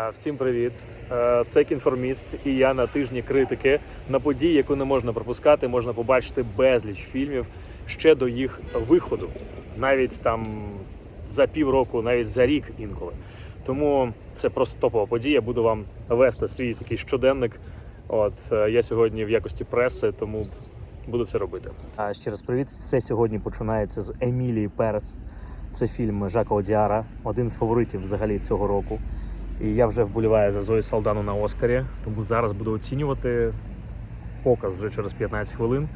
А, Всім привіт! Е, Це кінформіст, і я на тижні критики. На події, яку не можна пропускати, можна побачити безліч фільмів ще до їх виходу, навіть там за півроку, навіть за рік інколи. Тому це просто топова подія. Буду вам вести свій такий щоденник. От е, я сьогодні в якості преси, тому буду це робити. А ще раз привіт. Все сьогодні починається з Емілії Перес. Це фільм Жака Одіара, один з фаворитів взагалі цього року. І я вже вболіваю за Зої Салдану на Оскарі, тому зараз буду оцінювати показ вже через 15 хвилин.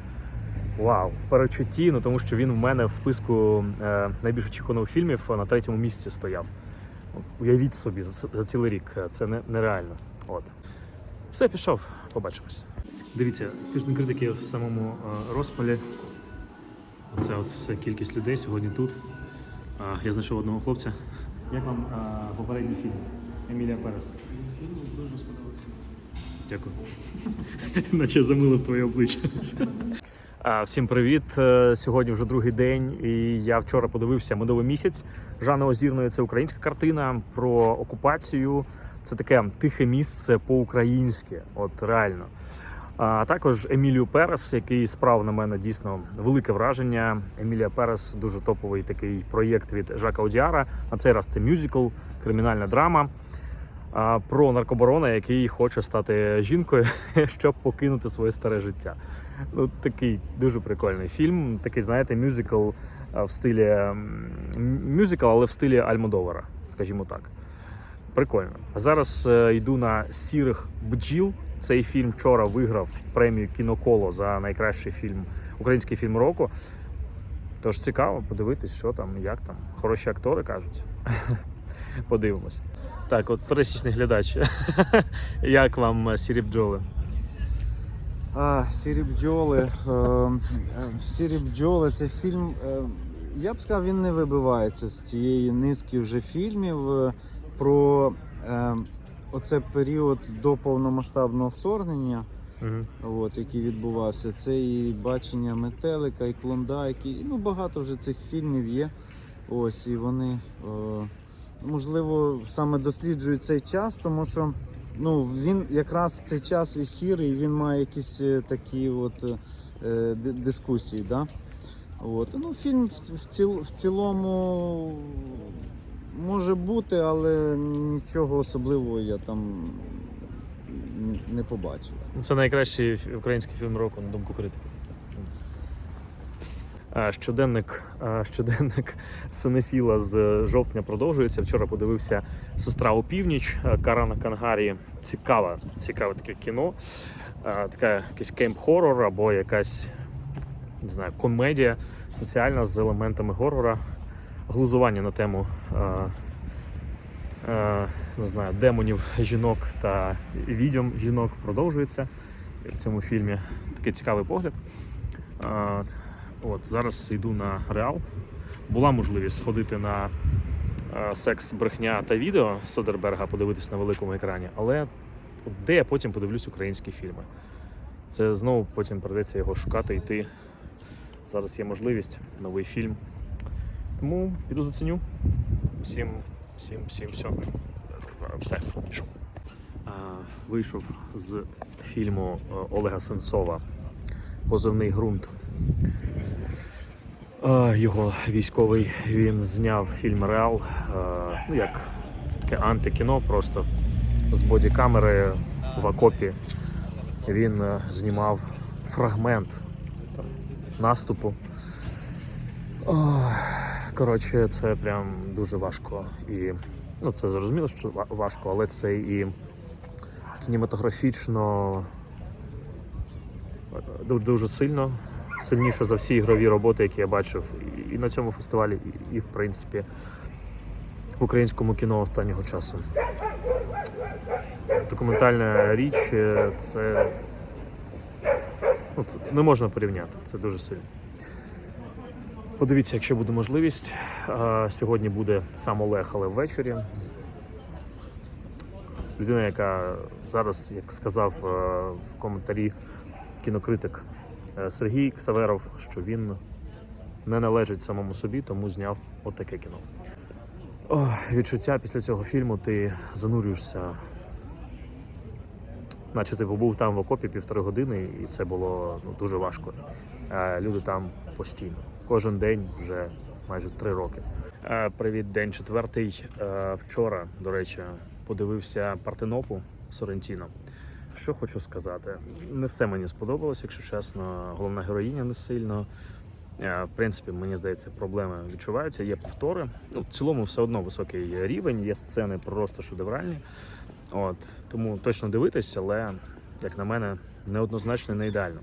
Вау, в перечутті, ну тому що він в мене в списку е, найбільш очікуваних фільмів на третьому місці стояв. Уявіть собі, за, за цілий рік е, це не, нереально. От. Все, пішов, побачимось. Дивіться, тиждень критики в самому е, розпалі. Це от все кількість людей сьогодні тут. А, я знайшов одного хлопця. Як вам а, попередній фільм? Емілія Перес. Фільм дуже сподобався. Дякую. Наче замилив твоє обличчя. Всім привіт! Е, Сьогодні вже другий день, і я вчора подивився медовий місяць Жани Озірної. Це українська картина про окупацію. Це таке тихе місце по-українськи, от реально. А також Емілію Перес, який справ на мене дійсно велике враження. Емілія Перес дуже топовий такий проєкт від Жака Одіара. На цей раз це мюзикл, кримінальна драма про наркобарона, який хоче стати жінкою, щоб покинути своє старе життя. Ну, такий дуже прикольний фільм. Такий, знаєте, мюзикл в стилі мюзикл, але в стилі Альмодовара, скажімо так. Прикольно. А зараз е, йду на сірих бджіл. Цей фільм вчора виграв премію Кіноколо за найкращий фільм, український фільм року. Тож цікаво подивитись, що там, як там. Хороші актори кажуть. Подивимось. Так, от пересічний глядач. Як вам е, сірі бджоли? А, Сірі бджоли. Е, е, Сірі бджоли це фільм. Я б сказав, він не вибивається з цієї низки вже фільмів про оце період до повномасштабного вторгнення, Угу. от, який відбувався. Це і бачення метелика, і клондайк, і ну, багато вже цих фільмів є. Ось, і вони, е, можливо, саме досліджують цей час, тому що ну, він якраз цей час і сірий, він має якісь е, такі от, е, дискусії. Да? От. Ну, фільм в, ціл, в цілому може бути, але нічого особливого я там не побачив. Це найкращий український фільм року, на думку критиків. А, Щоденник, щоденник Синефіла з жовтня продовжується. Вчора подивився Сестра у північ а, Карана Кангарі. Цікаве, цікаве таке кіно. Така якийсь кемп-хоррор або якась не знаю, комедія соціальна з елементами горора. Глузування на тему не знаю, демонів жінок та відьом жінок продовжується в цьому фільмі. Такий цікавий погляд. От, зараз йду на реал. Була можливість сходити на секс, брехня та відео Содерберга, подивитись на великому екрані, але де я потім подивлюсь українські фільми. Це знову потім придеться його шукати, йти. Зараз є можливість, новий фільм. Тому піду заціню. Всім, всім, всім, все. Все, пішов. Вийшов з фільму е, Олега Сенцова Позивний ґрунт. Його військовий він зняв фільм Реал. Ну як таке антикіно, просто з бодікамери в окопі. Він знімав фрагмент там, наступу. Коротше, це прям дуже важко. І ну, це зрозуміло, що важко, але це і кінематографічно е, дуже сильно. Сильніше за всі ігрові роботи, які я бачив і- на цьому фестивалі, і, в принципі в українському кіно останнього часу. Документальна річ е, це, ну, не можна порівняти, це дуже сильно. Подивіться, якщо буде можливість. Сьогодні буде сам Олег, але ввечері. Людина, яка зараз, як сказав е, в коментарі кінокритик Сергій Ксаверов, що він не належить самому собі, тому зняв отаке кіно. Ох, відчуття після цього фільму ти занурюєшся. Наче ти побув там в окопі півтори години, і це було ну, дуже важко. Е, Люди там постійно. Кожен день вже майже три роки. Е, Привіт, день четвертий. Е, Вчора, до речі, подивився Партенопу Сорентіно. Що хочу сказати, не все мені сподобалось, якщо чесно. Головна героїня не сильно. Е, В принципі, мені здається, проблеми відчуваються. Є повтори. Ну, в цілому, все одно високий рівень, є сцени просто шедевральні. От тому точно дивитись, але як на мене, неоднозначно не ідеально.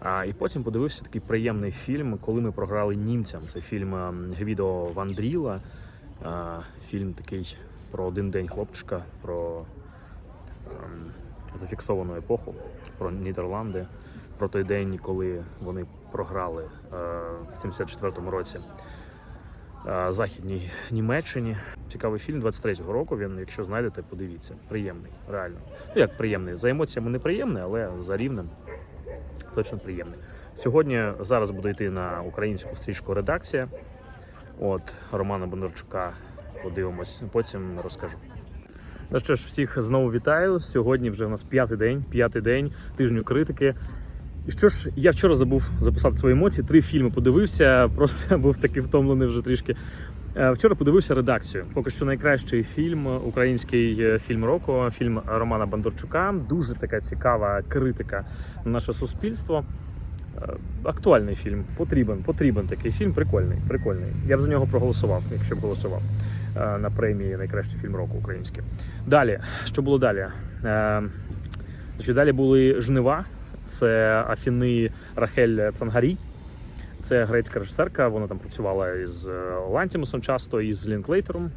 А і потім подивився такий приємний фільм, коли ми програли німцям. Це фільм ем, Гвідо Вандріла. Фільм такий про один день хлопчика, про ем, зафіксовану епоху, про Нідерланди, про той день, коли вони програли е, в 74-му році е, Західній Німеччині. Цікавий фільм 23-го року. Він, якщо знайдете, подивіться. Приємний, реально. Ну як приємний. За емоціями не приємний, але за рівнем точно приємний. Сьогодні зараз буду йти на українську стрічку редакція. От Романа Бондарчука подивимось, потім розкажу. Ну що ж, всіх знову вітаю. Сьогодні вже у нас п'ятий день, п'ятий день тижню критики. І що ж, я вчора забув записати свої емоції. Три фільми подивився, просто був такий втомлений вже трішки. Е, Вчора подивився редакцію. Поки що найкращий фільм, український е, фільм року, фільм Романа Бондарчука. Дуже така цікава критика на наше суспільство. Е, Актуальний фільм, потрібен, потрібен такий фільм, прикольний, прикольний. Я б за нього проголосував, якщо б голосував на премії Найкращий фільм року український. Далі, що було далі? Е, Значить, далі були жнива. Це Афіни Рахель Цангарі. Це грецька режисерка. Вона там працювала із е, Лантімусом часто, і з Лінклейтером.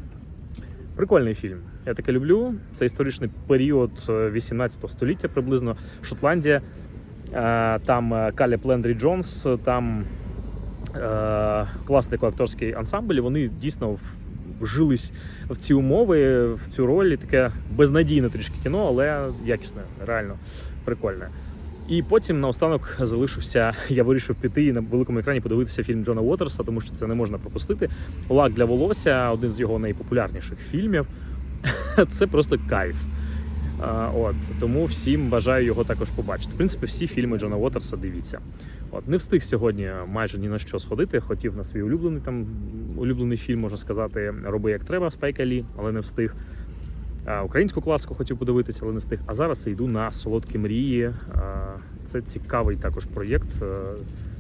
Прикольний фільм. Я таке люблю. Це історичний період е, 18 століття, приблизно Шотландія. Е, Там е, Калі Плендрі Джонс, там е, класний акторський ансамбль. Вони дійсно вжились в ці умови, в цю роль. Таке безнадійне трішки кіно, але якісне, реально прикольне. І потім наостанок залишився. Я вирішив піти і на великому екрані подивитися фільм Джона Уотерса, тому що це не можна пропустити. Лак для волосся один з його найпопулярніших фільмів. Це просто кайф. От тому всім бажаю його також побачити. В принципі, всі фільми Джона Уотерса дивіться. От не встиг сьогодні майже ні на що сходити. Хотів на свій улюблений там улюблений фільм, можна сказати, роби як треба Спайка Лі, але не встиг. Українську класику хотів подивитися, але не встиг. А зараз йду на солодкі мрії. Це цікавий також проєкт.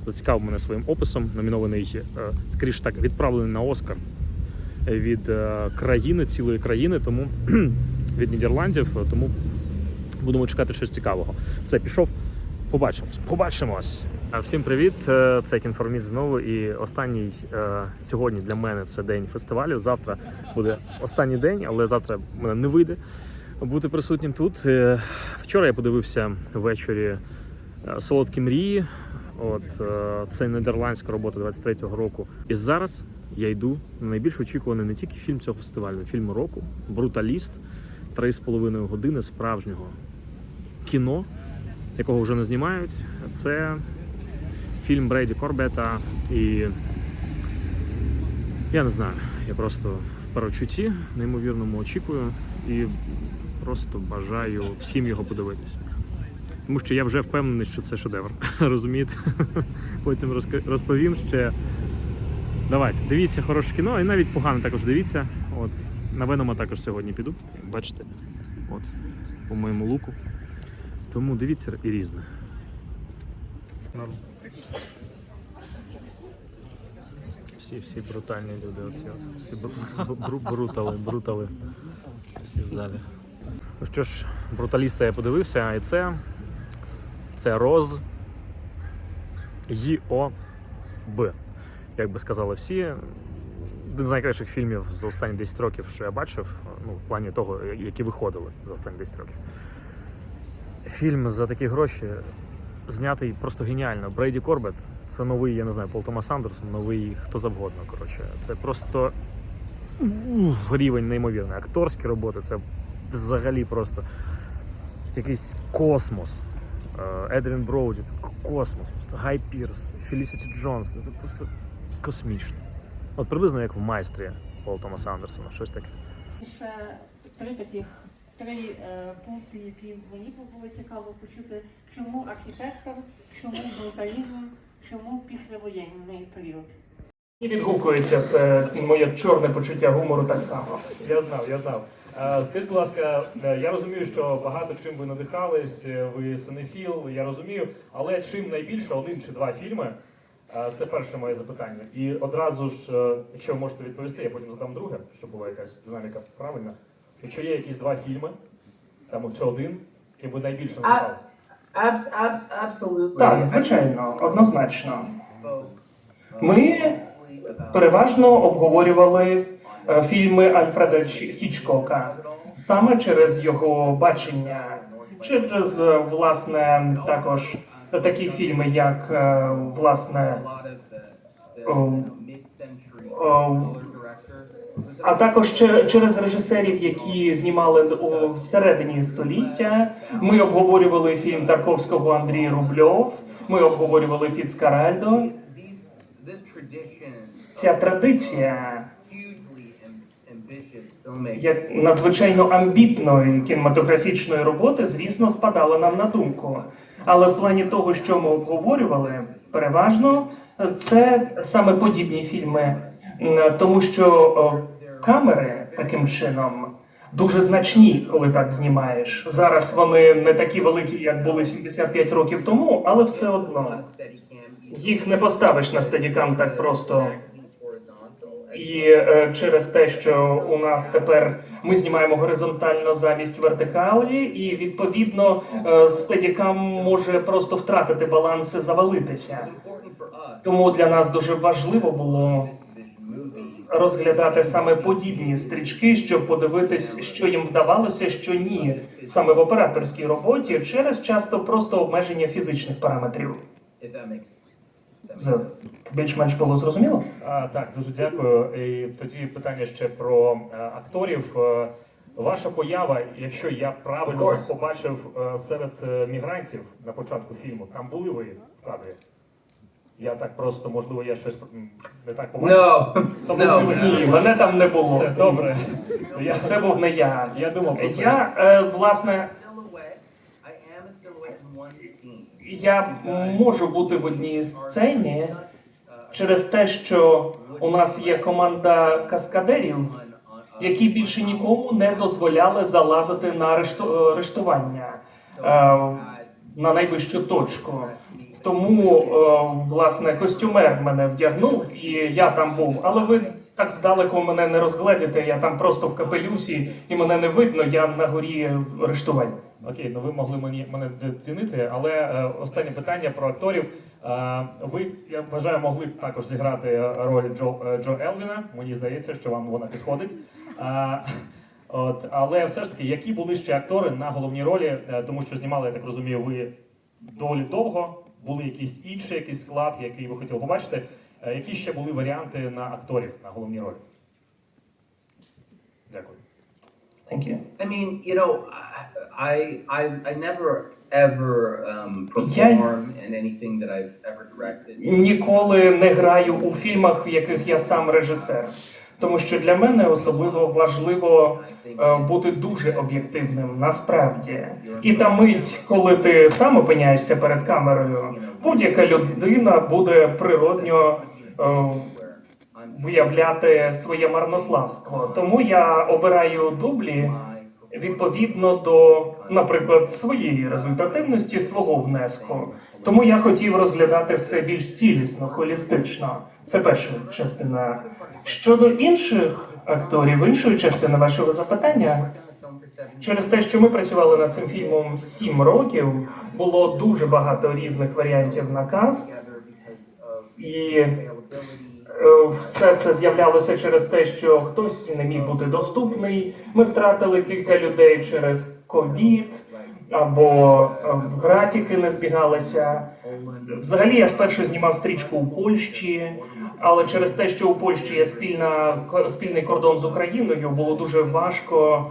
Зацікавив мене своїм описом. Номінований, е, скоріш так, відправлений на Оскар від е, країни, цілої країни, тому від Нідерландів. Тому будемо чекати щось цікавого. Все, пішов. Побачимось. Побачимось. А, Всім привіт! Е, Це Кінформіст знову. І останній е, сьогодні для мене це день фестивалю. Завтра буде останній день, але завтра мене не вийде бути присутнім тут. Е, Вчора я подивився ввечері е, Солодкі мрії. От е, це нідерландська робота 23-го року. І зараз я йду на найбільш очікуваний не тільки фільм цього фестивалю, фільм року Бруталіст. Три з половиною години справжнього кіно, якого вже не знімають. Це фільм Брейді Корбета. І я не знаю, я просто в перечутті неймовірному очікую і просто бажаю всім його подивитися. Тому що я вже впевнений, що це шедевр. Розумієте? Потім розповім ще. Давайте, дивіться хороше кіно, і навіть погано також дивіться. От, на Венома також сьогодні піду, бачите. От, по моєму луку. Тому дивіться і різне. Всі, всі брутальні люди, оці от. Всі бру- бру- бру- брутали, брутали. Всі в залі. Ну що ж, бруталіста я подивився, і це. Це Роз Й.О.Б. Як би сказали всі. Один з найкращих фільмів за останні 10 років, що я бачив, ну, в плані того, які виходили за останні 10 років. Фільм за такі гроші знятий просто геніально. Брейді Корбет це новий, я не знаю, Пол Томас Андерсон, новий хто завгодно. Коротше, це просто рівень неймовірний. Акторські роботи це взагалі просто якийсь космос. Е, Едрін Броуді, космос. Просто Гай Пірс, Фелісіті Джонс. Це просто космічно. От приблизно як в майстрі. Пола Томаса Андерсона, щось таке. Ще три таких три е, пункти, які мені було цікаво почути, чому архітектор, чому бруталізм, чому післявоєнний період. І відгукується це моє чорне почуття гумору так само. Я знав, я знав. Скажіть, будь ласка, я розумію, що багато чим ви надихались, ви синефіл, я розумію, але чим найбільше один чи два фільми? Це перше моє запитання. І одразу ж, е, якщо ви можете відповісти, я потім задам друге, щоб була якась динаміка правильна. Якщо є якісь два фільми, там чи один, який ви найбільше? Аб, аб, абсолютно. Так, звичайно, однозначно. Ми переважно обговорювали е, фільми Альфреда Хічкока саме через його бачення, через е, власне також такі фільми, як е, власне. о, о, а також че- через режисерів, які знімали у всередині століття. Ми обговорювали фільм Тарковського Андрій Рубльов. Ми обговорювали Фіцкаральдо. Ця традиція як надзвичайно амбітної кінематографічної роботи, звісно, спадала нам на думку. Але в плані того, що ми обговорювали, переважно е, це саме подібні фільми, тому що камери таким чином дуже значні, коли так знімаєш. Зараз вони не такі великі, як були 75 років тому, але все одно їх не поставиш на стадікам так просто. І е, через те, що у нас тепер ми знімаємо горизонтально замість вертикалі, і відповідно е, стедікам може просто втратити баланс і завалитися. Тому для нас дуже важливо було розглядати саме подібні стрічки, щоб подивитись, що їм вдавалося, що ні, саме в операторській роботі, через часто просто обмеження фізичних параметрів. Більш-менш було зрозуміло? А, так, дуже дякую. І тоді питання ще про е, акторів. Е, Ваша поява, якщо я правильно вас побачив е, серед мігрантів на початку фільму, там були ви в кадрі? Я так просто, можливо, я щось не так побачив. No, no. Ні, мене там не було. Все добре. Я, Це був не я. я думав про це. Я, власне, я можу бути в одній сцені через те, що у нас є команда каскадерів, які більше нікому не дозволяли залазити на решту- е, е, на найвищу точку. Тому, е, власне, костюмер мене вдягнув, і я там був. Але ви так здалеку мене не розгледите. Я там просто в капелюсі, і мене не видно. Я на горі рештування. Окей, ну ви могли мені мене цінити, але е, останнє питання про акторів. Е, ви, я вважаю, могли б також зіграти роль Джо, е, Джо Елвіна. Мені здається, що вам вона підходить. Е, от, але все ж таки, які були ще актори на головній ролі, Е, тому що знімали, я так розумію, ви доволі довго. Були якісь інший якийсь склад, який ви хотіли побачити. Е, які ще були варіанти на акторів на головній ролі? Дякую. Thank you. I mean, you know, I I I never ever um, perform in anything that I've ever directed. Ніколи не граю у фільмах, в яких я сам режисер. Тому що для мене особливо важливо е, бути дуже об'єктивним насправді. І та мить, коли ти сам опиняєшся перед камерою, будь-яка людина буде природньо е, виявляти своє марнославство. Тому я обираю дублі відповідно до, наприклад, своєї результативності, свого внеску. Тому я хотів розглядати все більш цілісно, холістично. Це перша частина. Щодо інших акторів, іншої частини вашого запитання, через те, що ми працювали над цим фільмом сім років, було дуже багато різних варіантів на каст, і все це з'являлося через те, що хтось не міг бути доступний. Ми втратили кілька людей через ковід або е, графіки не збігалися. Взагалі я спершу знімав стрічку у Польщі, але через те, що у Польщі є спільна спільний кордон з Україною, було дуже важко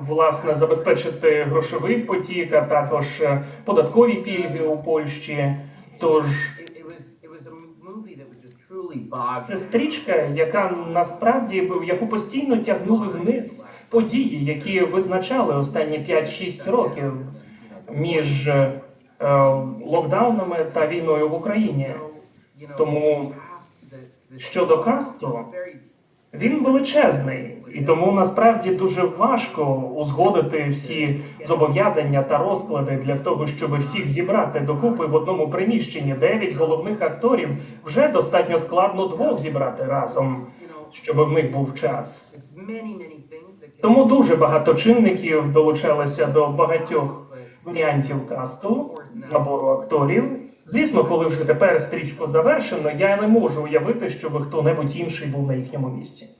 власне забезпечити грошовий потік, а також е, податкові пільги у Польщі. Тож Це стрічка, яка насправді яку постійно тягнули вниз події, які визначали останні 5-6 років між е, локдаунами та війною в Україні. Тому щодо very він величезний, і тому насправді дуже важко узгодити всі зобов'язання та розклади для того, щоб всіх зібрати докупи в одному приміщенні. Дев'ять головних акторів вже достатньо складно двох зібрати разом, щоб в них був час. Тому дуже багато чинників долучалися до багатьох варіантів касту, набору акторів. Звісно, коли вже тепер стрічку завершено, я не можу уявити, щоб хто-небудь інший був на їхньому місці.